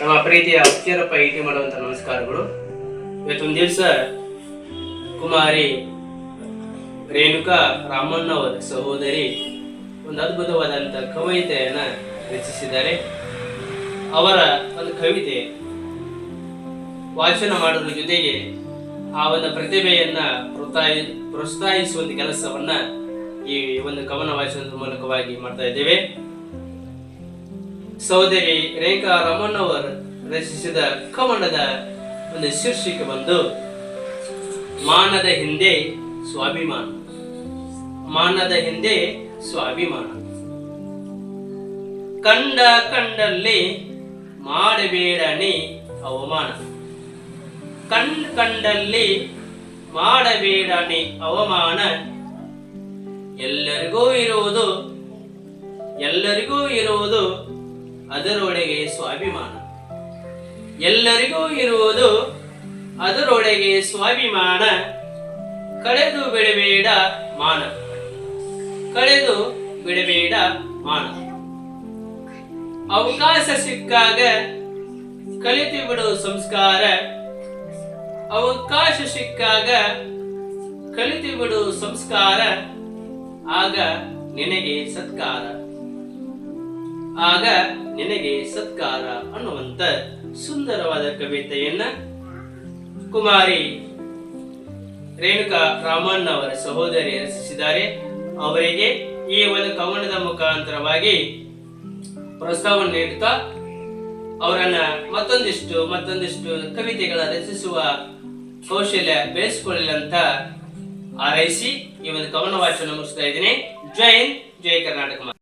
ನಮ್ಮ ಪ್ರೀತಿಯ ಉಚ್ಚರಪ್ಪ ಇಟಿ ಮಾಡುವಂತ ನಮಸ್ಕಾರಗಳು. ಇವತ್ತೊಂದು ದಿವಸ ಕುಮಾರಿ ರೇಣುಕಾ ರಾಮಣ್ಣವರ ಸಹೋದರಿ ಒಂದು ಅದ್ಭುತವಾದಂಥ ಕವಿತೆಯನ್ನು ರಚಿಸಿದ್ದಾರೆ. ಅವರ ಒಂದು ಕವಿತೆ ವಾಚನ ಮಾಡೋದ್ರ ಜೊತೆಗೆ ಆ ಒಂದು ಪ್ರತಿಭೆಯನ್ನ ಪ್ರೋತ್ಸಾಹಿ ಪ್ರೋತ್ಸಾಹಿಸುವಂತ ಕೆಲಸವನ್ನ ಈ ಒಂದು ಕವನ ವಾಚನದ ಮೂಲಕವಾಗಿ ಮಾಡ್ತಾ ಇದ್ದೇವೆ. ಸಹೋದರಿ ರೇಖಾ ರಮಣ್ಣವರು ರಚಿಸಿದ ಕವನದ ಒಂದು ಶೀರ್ಷಿಕೆ ಬಂದು, ಮಾನದ ಹಿಂದೆ ಸ್ವಾಭಿಮಾನ. ಮಾನದ ಹಿಂದೆ ಸ್ವಾಭಿಮಾನ. ಕಂಡ ಕಂಡಲ್ಲಿ ಮಾಡಬೇಡನೆ ಅವಮಾನ. ಕಂಡ ಕಂಡಲ್ಲಿ ಮಾಡಬೇಡನೆ ಅವಮಾನ ಎಲ್ಲರಿಗೂ ಇರುವುದು ಎಲ್ಲರಿಗೂ ಇರುವುದು ಅದರೊಳಗೆ ಸ್ವಾಭಿಮಾನ. ಎಲ್ಲರಿಗೂ ಇರುವುದು ಅದರೊಳಗೆ ಸ್ವಾಭಿಮಾನ. ಕಳೆದು ಬಿಡಬೇಡ ಮಾನ. ಕಳೆದು ಬಿಡಬೇಡ ಮಾನ. ಅವಕಾಶ ಸಿಕ್ಕಾಗ ಕಲಿತು ಬಿಡು ಸಂಸ್ಕಾರ. ಅವಕಾಶ ಸಿಕ್ಕಾಗ ಕಲಿತು ಬಿಡು ಸಂಸ್ಕಾರ. ಆಗ ನಿನಗೆ ಸತ್ಕಾರ. ಆಗ ನಿನಗೆ ಸತ್ಕಾರ ಅನ್ನುವಂತ ಸುಂದರವಾದ ಕವಿತೆಯನ್ನ ಕುಮಾರಿ ರೇಣುಕಾ ರಾಮಣ್ಣ ಅವರ ಸಹೋದರಿ ರಚಿಸಿದ್ದಾರೆ. ಅವರಿಗೆ ಈ ಒಂದು ಕವನದ ಮುಖಾಂತರವಾಗಿ ಪ್ರಸ್ತಾವನೆ ನೀಡುತ್ತಾ ಅವರನ್ನ ಮತ್ತೊಂದಿಷ್ಟು ಮತ್ತೊಂದಿಷ್ಟು ಕವಿತೆಗಳ ರಚಿಸುವ ಕೌಶಲ್ಯ ಬೆಳೆಸಿಕೊಳ್ಳಲಿ ಅಂತ ಹಾರೈಸಿ ಈ ಒಂದು ಕವನ ವಾಚನ ಮುಗಿಸ್ತಾ ಇದ್ದೀನಿ. ಜೈ ಜೈ ಕರ್ನಾಟಕ